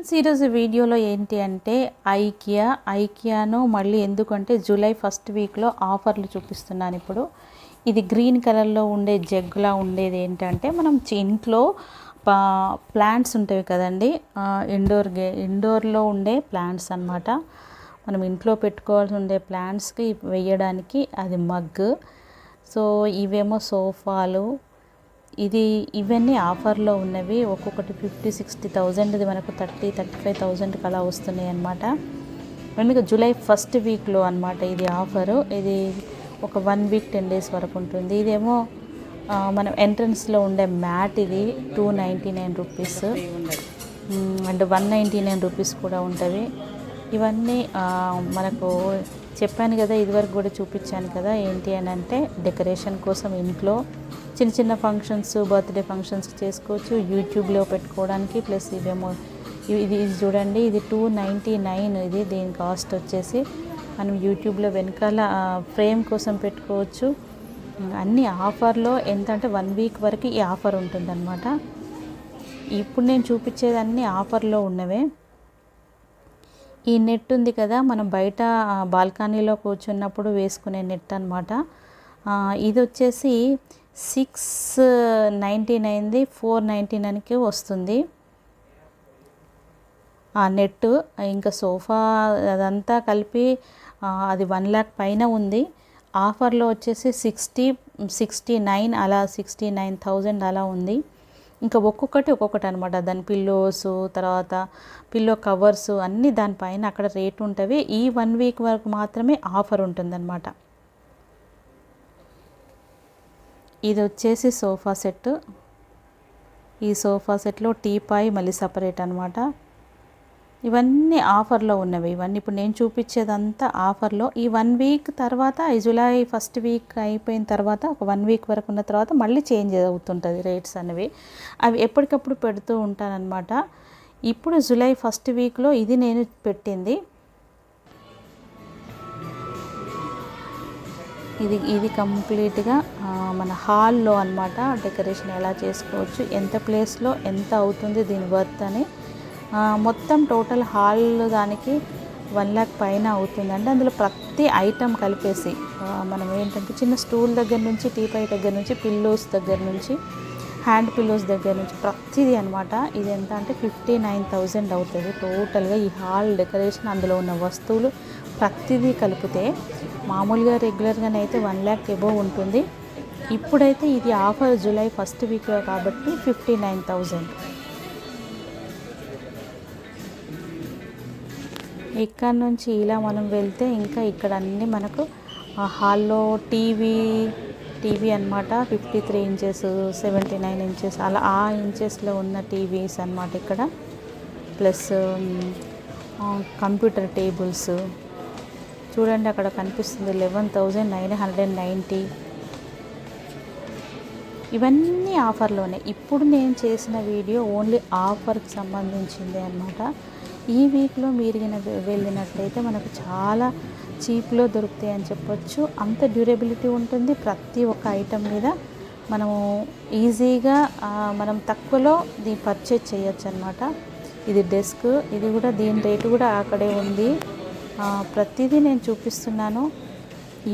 Friends ఈరోజు వీడియోలో ఏంటి అంటే ఐకియా ఐకియాను మళ్ళీ ఎందుకంటే జూలై ఫస్ట్ వీక్లో ఆఫర్లు చూపిస్తున్నాను ఇప్పుడు. ఇది గ్రీన్ కలర్లో ఉండే జగ్గులా ఉండేది ఏంటంటే మనం ఇంట్లో ప్లాంట్స్ ఉంటాయి కదండి. ఇండోర్ గే ఇండోర్లో ఉండే ప్లాంట్స్ అన్నమాట. మనం ఇంట్లో పెట్టుకోవాల్సి ఉండే ప్లాంట్స్కి వేయడానికి అది మగ్ సో ఇవేమో సోఫాలు ఇది ఇవన్నీ ఆఫర్లో ఉన్నవి. ఒక్కొక్కటి ఫిఫ్టీ సిక్స్టీ థౌజండ్ది మనకు థర్టీ థర్టీ ఫైవ్ థౌజండ్కి అలా వస్తున్నాయి అనమాట మీకు జూలై ఫస్ట్ వీక్లో అనమాట ఇది ఆఫరు. ఇది ఒక వన్ వీక్ టెన్ డేస్ వరకు ఉంటుంది. ఇదేమో మనం ఎంట్రన్స్లో ఉండే మ్యాట్ ఇది two ninety nine rupees. And one ninety nine rupees కూడా ఉంటుంది. ఇవన్నీ మనకు చెప్పాను కదా ఇదివరకు కూడా చూపించాను కదా ఏంటి అని అంటే డెకరేషన్ కోసం ఇంట్లో చిన్న చిన్న ఫంక్షన్స్ బర్త్డే ఫంక్షన్స్ చేసుకోవచ్చు. యూట్యూబ్లో పెట్టుకోవడానికి ప్లస్ ఇవేమో ఇది ఇది చూడండి ఇది టూ నైంటీ నైన్ ఇది దీని కాస్ట్ వచ్చేసి. మనం యూట్యూబ్లో వెనకాల ఫ్రేమ్ కోసం పెట్టుకోవచ్చు. అన్ని ఆఫర్లో ఎంత అంటే వన్ వీక్ వరకు ఈ ఆఫర్ ఉంటుందన్నమాట. ఇప్పుడు నేను చూపించేది అన్ని ఆఫర్లో ఉన్నవే. ఈ నెట్ ఉంది కదా మనం బయట బాల్కనీలో కూర్చున్నప్పుడు వేసుకునే నెట్ అనమాట ఇది వచ్చేసి సిక్స్ నైంటీ నైన్ది ఫోర్ నైంటీ నైన్కి వస్తుంది. ఆ నెట్ ఇంకా సోఫా అదంతా కలిపి అది వన్ ల్యాక్ పైన ఉంది. ఆఫర్లో వచ్చేసి సిక్స్టీ సిక్స్టీ నైన్ అలా సిక్స్టీ నైన్ థౌజండ్ అలా ఉంది. ఇంకా ఒక్కొక్కటి ఒక్కొక్కటి అనమాట దాని పిల్లోస్ తర్వాత పిల్లో కవర్స్ అన్నీ దానిపైన అక్కడ రేట్ ఉంటవి ఈ వన్ వీక్ వరకు మాత్రమే ఆఫర్ ఉంటుందన్నమాట. ఇది వచ్చేసి సోఫా సెట్. ఈ సోఫా సెట్లో టీపాయ్ మళ్ళీ సపరేట్ అనమాట ఇవన్నీ ఆఫర్లో ఉన్నవి. ఇవన్నీ ఇప్పుడు నేను చూపించేదంతా ఆఫర్లో. ఈ వన్ వీక్ తర్వాత ఈ జూలై ఫస్ట్ వీక్ అయిపోయిన తర్వాత ఒక వన్ వీక్ వరకు ఉన్న తర్వాత మళ్ళీ చేంజ్ అవుతుంటుంది రేట్స్ అనేవి. అవి ఎప్పటికప్పుడు పెడుతూ ఉంటానన్నమాట. ఇప్పుడు జూలై ఫస్ట్ వీక్లో ఇది నేను పెట్టింది. ఇది ఇది కంప్లీట్గా మన హాల్లో అన్నమాట డెకరేషన్ ఎలా చేసుకోవచ్చు ఎంత ప్లేస్లో ఎంత అవుతుంది దీని వర్త్ అని. మొత్తం టోటల్ హాల్ దానికి వన్ ల్యాక్ పైన అవుతుందండి. అందులో ప్రతి ఐటెం కలిపేసి మనం ఏంటంటే చిన్న స్టూల్ దగ్గర నుంచి టీపై దగ్గర నుంచి పిల్లోస్ దగ్గర నుంచి హ్యాండ్ పిల్లోస్ దగ్గర నుంచి ప్రతిదీ అనమాట ఇది ఎంత అంటే ఫిఫ్టీ నైన్ థౌజండ్ అవుతుంది టోటల్గా ఈ హాల్ డెకరేషన్ అందులో ఉన్న వస్తువులు ప్రతిదీ కలిపితే. మామూలుగా రెగ్యులర్గానే అయితే వన్ ల్యాక్ ఎబో ఉంటుంది. ఇప్పుడైతే ఇది ఆఫర్ జూలై ఫస్ట్ వీక్లో కాబట్టి ఫిఫ్టీ నైన్ థౌజండ్ ఇక్కడ నుంచి ఇలా మనం వెళ్తే ఇంకా ఇక్కడ అన్నీ మనకు హాల్లో టీవీ టీవీ అన్నమాట fifty three inches seventy nine inches అలా ఆ ఇంచెస్లో ఉన్న టీవీస్ అన్నమాట ఇక్కడ. ప్లస్ కంప్యూటర్ టేబుల్స్ చూడండి అక్కడ కనిపిస్తుంది eleven thousand nine hundred ninety ఇవన్నీ ఆఫర్లోనే. ఇప్పుడు నేను చేసిన వీడియో ఓన్లీ ఆఫర్కి సంబంధించింది అనమాట ఈ వీక్లో మీరు వె- వెళ్ళినట్లయితే మనకు చాలా చీప్లో దొరుకుతాయి అని చెప్పొచ్చు. అంత డ్యూరబిలిటీ ఉంటుంది. ప్రతి ఒక్క ఐటెం మీద మనము ఈజీగా మనం తక్కువలో దీన్ని పర్చేజ్ చేయొచ్చు అనమాట ఇది డెస్క్ ఇది కూడా దీని రేటు కూడా అక్కడే ఉంది. ప్రతిదీ నేను చూపిస్తున్నాను.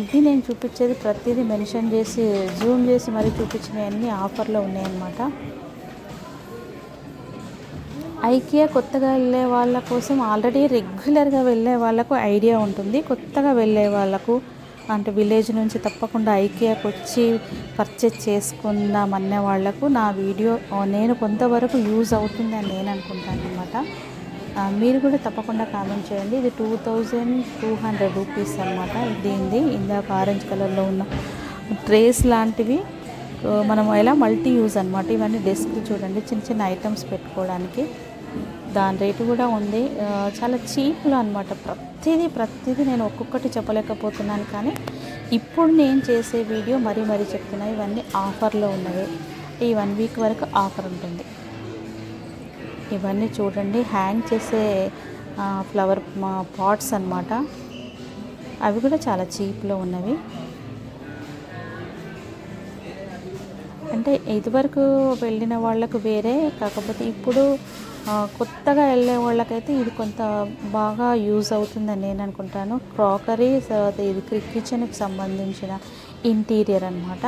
ఇవి నేను చూపించేది ప్రతిదీ మెన్షన్ చేసి జూమ్ చేసి మరీ చూపించినవన్నీ ఆఫర్లో ఉన్నాయన్నమాట. ఐకియా కొత్తగా వెళ్ళే వాళ్ళ కోసం ఆల్రెడీ రెగ్యులర్గా వెళ్ళే వాళ్ళకు ఐడియా ఉంటుంది. కొత్తగా వెళ్ళే వాళ్ళకు అంటే విలేజ్ నుంచి తప్పకుండా ఐకియాకి వచ్చి పర్చేజ్ చేసుకుందాం అనే వాళ్ళకు నా వీడియో నేను కొంతవరకు యూజ్ అవుతుంది అని నేను అనుకుంటాను అనమాట మీరు కూడా తప్పకుండా కామెంట్ చేయండి. ఇది two thousand two hundred rupees అనమాట దీనిది ఇందాక ఆరెంజ్ కలర్లో ఉన్న ట్రేస్ లాంటివి. మనం ఎలా మల్టీ యూజ్ అనమాట ఇవన్నీ డెస్క్ చూడండి. చిన్న చిన్న ఐటమ్స్ పెట్టుకోవడానికి. దాని రేటు కూడా ఉంది. చాలా చీప్లో అనమాట ప్రతిదీ ప్రతిదీ నేను ఒక్కొక్కటి చెప్పలేకపోతున్నాను కానీ ఇప్పుడు నేను చేసే వీడియో మరీ మరీ చెప్తున్నా ఇవన్నీ ఆఫర్లో ఉన్నాయి. ఈ వన్ వీక్ వరకు ఆఫర్ ఉంటుంది. ఇవన్నీ చూడండి. హ్యాంగ్ చేసే ఫ్లవర్ పాట్స్ అనమాట అవి కూడా చాలా చీప్లో ఉన్నవి. అంటే ఇదివరకు వెళ్ళిన వాళ్ళకు వేరే కాకపోతే ఇప్పుడు కొత్తగా వెళ్ళే వాళ్ళకైతే ఇది కొంత బాగా యూజ్ అవుతుందని నేను అనుకుంటాను. క్రాకరీ తర్వాత ఇది కిచెన్కి సంబంధించిన ఇంటీరియర్ అనమాట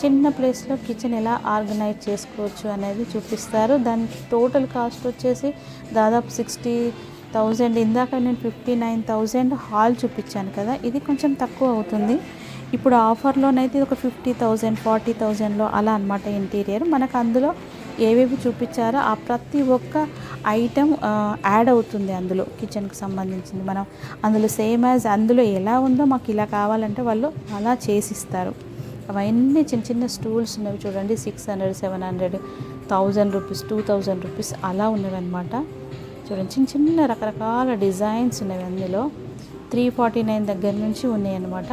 చిన్న ప్లేస్లో కిచెన్ ఎలా ఆర్గనైజ్ చేసుకోవచ్చు అనేది చూపిస్తారు. దాని టోటల్ కాస్ట్ వచ్చేసి దాదాపు సిక్స్టీ థౌజండ్ ఇందాక నేను ఫిఫ్టీ నైన్ థౌజండ్ హాల్ చూపించాను కదా ఇది కొంచెం తక్కువ అవుతుంది. ఇప్పుడు ఆఫర్లోనైతే ఇది ఒక ఫిఫ్టీ థౌజండ్ ఫార్టీ థౌజండ్లో అలా అనమాట ఇంటీరియర్ మనకు అందులో ఏవేవి చూపించారో ఆ ప్రతి ఒక్క ఐటెం యాడ్ అవుతుంది అందులో కిచెన్కి సంబంధించింది. మనం అందులో సేమ్ యాజ్ అందులో ఎలా ఉందో మాకు ఇలా కావాలంటే వాళ్ళు అలా చేసిస్తారు. అవన్నీ చిన్న చిన్న స్టూల్స్ ఉన్నవి చూడండి six hundred seven hundred thousand rupees two thousand rupees అలా ఉన్నవి అనమాట చూడండి చిన్న చిన్న రకరకాల డిజైన్స్ ఉన్నవి అందులో. త్రీ ఫార్టీ నైన్ దగ్గర నుంచి ఉన్నాయన్నమాట.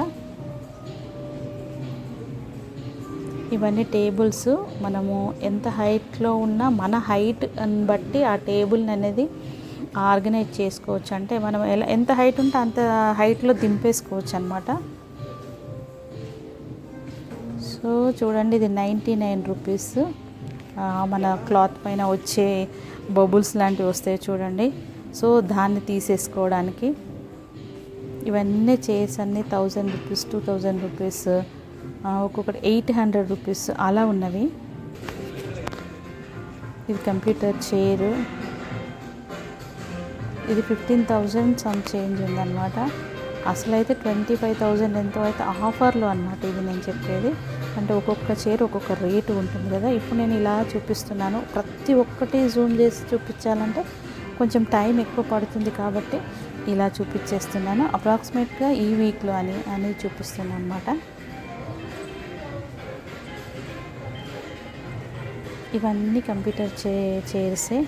ఇవన్నీ టేబుల్స్. మనము ఎంత హైట్లో ఉన్నా మన హైట్ బట్టి ఆ టేబుల్ని అనేది ఆర్గనైజ్ చేసుకోవచ్చు. అంటే మనం ఎలా ఎంత హైట్ ఉంటే అంత హైట్లో దింపేసుకోవచ్చు అనమాట సో చూడండి ఇది నైంటీ నైన్ రూపీస్. మన క్లాత్ పైన వచ్చే బబుల్స్ లాంటివి వస్తాయి చూడండి. సో దాన్ని తీసేసుకోవడానికి ఇవన్నీ చైర్స్ అన్ని thousand rupees two thousand rupees. ఒక్కొక్కటి ఎయిట్ హండ్రెడ్ రూపీస్ అలా ఉన్నవి. ఇది కంప్యూటర్ చైర్. ఇది ఫిఫ్టీన్ థౌజండ్ సమ్ చేంజ్ ఉందన్నమాట. అసలు అయితే ట్వంటీ ఫైవ్ థౌజండ్ ఎంతో అయితే ఆఫర్లో అనమాట ఇది నేను చెప్పేది. అంటే ఒక్కొక్క చైర్ ఒక్కొక్క రేటు ఉంటుంది కదా. ఇప్పుడు నేను ఇలా చూపిస్తున్నాను. ప్రతి ఒక్కటి జూమ్ చేసి చూపించాలంటే కొంచెం టైం ఎక్కువ పడుతుంది కాబట్టి ఇలా చూపించేస్తున్నాను. అప్రాక్సిమేట్గా ఈ వీక్లో అని అని చూపిస్తున్నాను అనమాట ఇవన్నీ కంప్యూటర్ చే చైర్సే.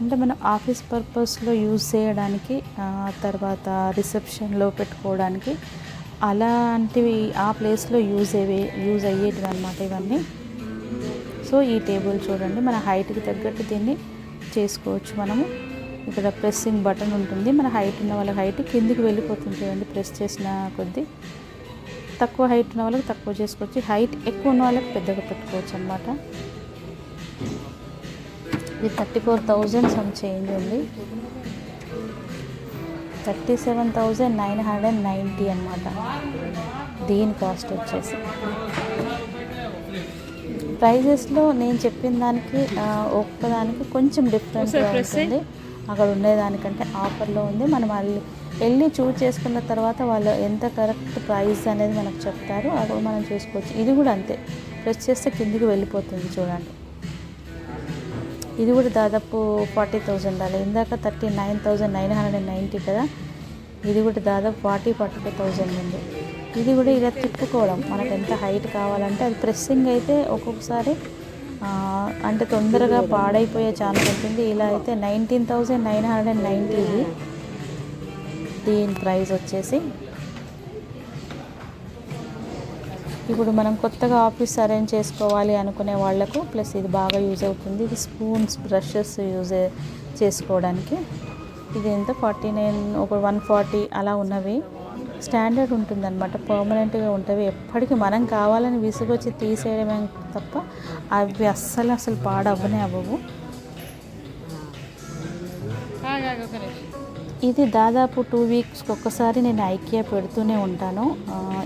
అంటే మనం ఆఫీస్ పర్పస్లో యూజ్ చేయడానికి తర్వాత రిసెప్షన్లో పెట్టుకోవడానికి అలాంటివి ఆ ప్లేస్లో యూజ్ అయ్యే యూజ్ అయ్యేటివి అనమాట ఇవన్నీ. సో ఈ టేబుల్ చూడండి మన హైట్కి తగ్గట్టు దీన్ని చేసుకోవచ్చు మనము. ఇక్కడ ప్రెస్సింగ్ బటన్ ఉంటుంది మన హైట్ ఉన్న వాళ్ళ హైట్ కిందికి వెళ్ళిపోతుంది చూడండి ప్రెస్ చేసిన కొద్దీ. తక్కువ హైట్ ఉన్న వాళ్ళకి తక్కువ చేసుకోవచ్చు హైట్ ఎక్కువ ఉన్న వాళ్ళకి పెద్దగా పెట్టుకోవచ్చు అనమాట ఇది thirty four thousand some change ఉంది. Thirty seven thousand nine hundred ninety అనమాట దీని కాస్ట్ వచ్చేసి? ప్రైజెస్లో నేను చెప్పిన దానికి ఒక్కదానికి కొంచెం డిఫరెంట్గా ఉంటుంది. అక్కడ ఉండేదానికంటే ఆఫర్లో ఉంది. మనం మళ్ళీ వెళ్ళి చూస్ చేసుకున్న తర్వాత వాళ్ళు ఎంత కరెక్ట్ ప్రైస్ అనేది మనకు చెప్తారు. అప్పుడు మనం చూసుకోవచ్చు. ఇది కూడా అంతే. ప్రెస్ చేస్తే కిందికి వెళ్ళిపోతుంది చూడండి. ఇది కూడా దాదాపు ఫార్టీ థౌజండ్ అలా. ఇందాక thirty nine thousand nine hundred and ninety కదా? ఇది కూడా దాదాపు ఫార్టీ ఫార్టీ ఫైవ్ థౌజండ్ ఉంది. ఇది కూడా ఇలా తిప్పుకోవడం. మనకు ఎంత హైట్ కావాలంటే అది ప్రెస్సింగ్ అయితే ఒక్కొక్కసారి అంటే తొందరగా పాడైపోయే ఛాన్స్ ఉంటుంది. ఇలా అయితే nineteen thousand nine hundred and ninety ఇది. దీని ప్రైస్ వచ్చేసి ఇప్పుడు మనం కొత్తగా ఆఫీస్ అరేంజ్ చేసుకోవాలి అనుకునే వాళ్ళకు ప్లస్ ఇది బాగా యూజ్ అవుతుంది. ఇది స్పూన్స్ బ్రషెస్ యూజ్ చేసుకోవడానికి. ఇది ఎంత? ఫార్టీ నైన్ ఒక వన్ ఫార్టీ అలా ఉన్నవి. స్టాండర్డ్ ఉంటుందన్నమాట. పర్మనెంట్గా ఉంటవి. ఎప్పటికీ మనం కావాలని విసుగొచ్చి తీసేయడమే తప్ప అవి అస్సలు అసలు పాడవ్వనే అవ్వవు. ఇది దాదాపు టూ వీక్స్కి ఒక్కసారి నేను ఐకియా పెడుతూనే ఉంటాను.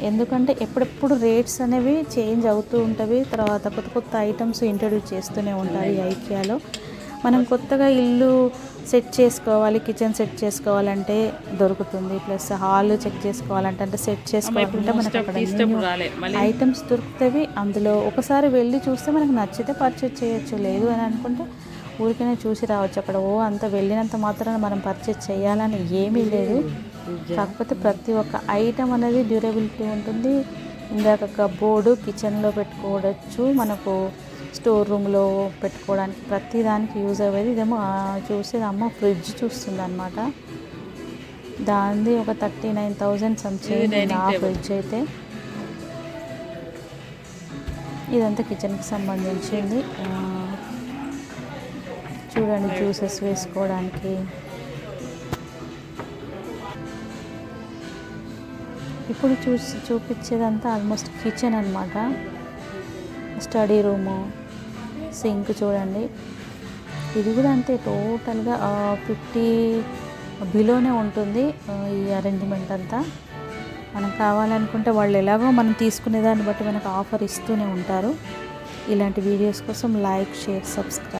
ఎందుకంటే ఎప్పుడెప్పుడు రేట్స్ అనేవి చేంజ్ అవుతూ ఉంటవి తర్వాత కొత్త కొత్త ఐటమ్స్ ఇంట్రడ్యూస్ చేస్తూనే ఉంటారు ఈ ఐకియాలో మనం కొత్తగా ఇల్లు సెట్ చేసుకోవాలి కిచెన్ సెట్ చేసుకోవాలంటే దొరుకుతుంది. ప్లస్ హాల్ చెక్ చేసుకోవాలంటే అంటే సెట్ చేసుకోవాలంటే మనకు అక్కడ ఐటమ్స్ దొరుకుతాయి అందులో ఒకసారి వెళ్ళి చూస్తే మనకు నచ్చితే పర్చేజ్ చేయొచ్చు. లేదు అని అనుకుంటే ఊరికనే చూసి రావచ్చు. అక్కడ ఓ అంత వెళ్ళినంత మాత్రాన మనం పర్చేజ్ చేయాలని ఏమీ లేదు. కాకపోతే ప్రతి ఒక్క ఐటమ్ అనేది డ్యూరబిలిటీ ఉంటుంది. ఇందాక కబోర్డు కిచెన్లో పెట్టుకోవచ్చు. మనకు స్టోర్ రూమ్లో పెట్టుకోవడానికి ప్రతి దానికి యూజ్ అయ్యేది ఇదేమో చూసేది అమ్మ ఫ్రిడ్జ్ చూస్తుంది అనమాట దానిది ఒక థర్టీ నైన్ థౌజండ్ సంథింగ్ ఆ ఫ్రిడ్జ్ అయితే. ఇదంతా కిచెన్కి సంబంధించింది. చూడండి జ్యూసెస్ వేసుకోవడానికి. ఇప్పుడు చూసి చూపించేదంతా ఆల్మోస్ట్ కిచెన్ అనమాట స్టడీ రూము సింక్ చూడండి. ఇది కూడా అంతే టోటల్గా ఫిఫ్టీ బిలోనే ఉంటుంది ఈ అరేంజ్మెంట్ అంతా. మనం కావాలనుకుంటే వాళ్ళు ఎలాగో మనం తీసుకునే దాన్ని బట్టి మనకు ఆఫర్ ఇస్తూనే ఉంటారు. ఇలాంటి వీడియోస్ కోసం లైక్ షేర్ సబ్స్క్రైబ్